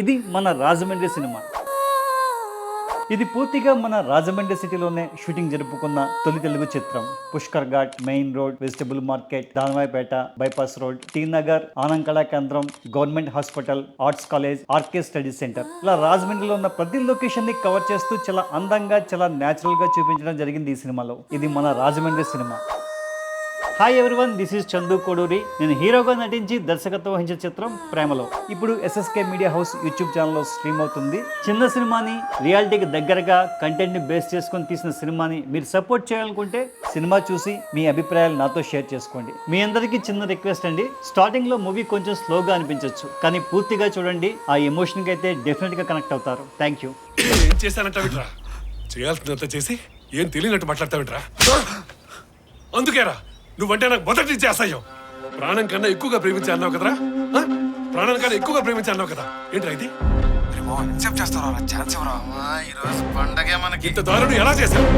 ఇది మన రాజమండ్రి సినిమా. ఇది పూర్తిగా మన రాజమండ్రి సిటీలోనే షూటింగ్ జరుపుకున్న తొలి తెలుగు చిత్రం. Pushkar ghat main road vegetable market Danavaipeta bypass road T Nagar Anand Kala Kendram government hospital arts college RK study centre. ఇలా రాజమండ్రిలో ఉన్న ప్రతి లొకేషన్ని కవర్ చేస్తూ చాలా అందంగా చాలా న్యాచురల్గా చూపించడం జరిగింది ఈ సినిమాలో. ఇది మన Rajahmundry cinema. Hi everyone this is Chandu Koduri నేను హీరోగా నటించి దర్శకత్వం వహించిన చిత్రం ప్రేమలో. ఇప్పుడు ఎస్ఎస్కే మీడియా హౌస్ యూట్యూబ్ ఛానల్లో స్ట్రీమ్ అవుతుంది. చిన్న సినిమాని రియాలిటీకి దగ్గరగా కంటెంట్ని బేస్ చేసుకొని తీసిన సినిమాని మీరు సపోర్ట్ చేయాలనుకుంటే సినిమా చూసి మీ అభిప్రాయాలు నాతో షేర్ చేసుకోండి. మీ అందరికీ చిన్న రిక్వెస్ట్ అండి. స్టార్టింగ్లో మూవీ కొంచెం స్లోగా అనిపించవచ్చు కానీ పూర్తిగా చూడండి ఆ ఎమోషన్కి అయితే డెఫినెట్గా కనెక్ట్ అవుతారు. థ్యాంక్ యూ ఏం చేశానంటావిట్రా? చేయాల్సినంత చేసి ఏం తెలియనట్టు మాట్లాడతావిట్రా? అందుకేరా నువ్వంటే నాకు మొదటి నుంచి అసహ్యం. ప్రాణం కన్నా ఎక్కువగా ప్రేమించా అన్నావు కదరా? ప్రాణం కన్నా ఎక్కువగా ప్రేమించా అన్నావు కదా. ఏంట్రా ఇది? చేస్తారా ఛాన్స్ అమ్మా, ఈరోజు పండగే మనకి. ఇంత దారుణం ఎలా చేశావు?